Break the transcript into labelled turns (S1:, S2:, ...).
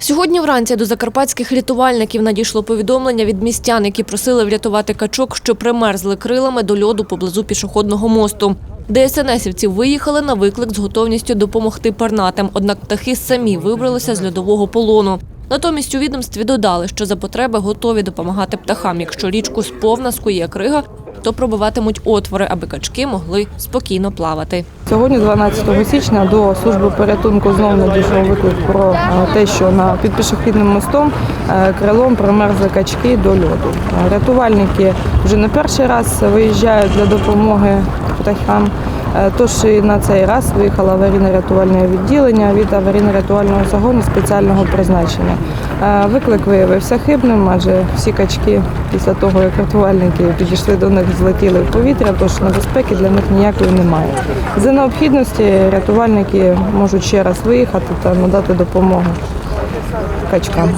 S1: Сьогодні вранці до закарпатських рятувальників надійшло повідомлення від містян, які просили врятувати качок, що примерзли крилами до льоду поблизу пішохідного мосту. ДСНСівці виїхали на виклик з готовністю допомогти пернатим, однак птахи самі вибралися з льодового полону. Натомість у відомстві додали, що за потреби готові допомагати птахам. Якщо річку сповна скує крига, то пробиватимуть отвори, аби качки могли спокійно плавати.
S2: Сьогодні, 12 січня, до служби порятунку знову надійшов виклик про е, те, що на під пішохідним мостом е, крилом промерзли качки до льоду. Рятувальники вже не перший раз виїжджають для допомоги птахам. Е, Тож і на цей раз виїхало аварійно-рятувальне відділення від аварійно-рятувального загону спеціального призначення. Е, Виклик виявився хибним, адже всі качки після того, як рятувальники підійшли до них, злетіли в повітря, тож небезпеки для них ніякої немає. За необхідності рятувальники можуть ще раз виїхати та надати допомогу качкам.